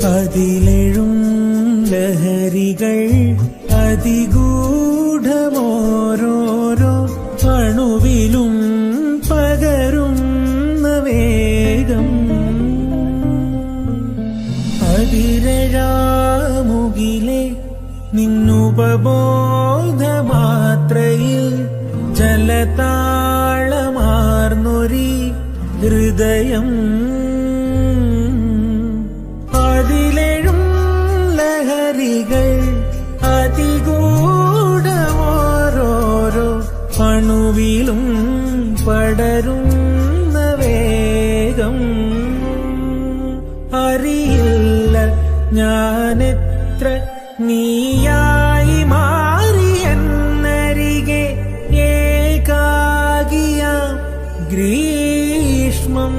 അതിലെഴും ലഹരികൾ അതിഗൂഢമോരോരോ അണുവിലും പകരുന്ന വേഗം. അതിരഴാമുകിലെ നിന്നുപബോധമാത്രയിൽ ജലതാളമാർന്നൊരി ഹൃദയം അണുവിലും പടരുന്ന വേഗം. അറിയില്ല ഞാനെത്ര നീയായി മാറിയെന്നരികെ ഏകാകിയ ഗ്രീഷ്മം.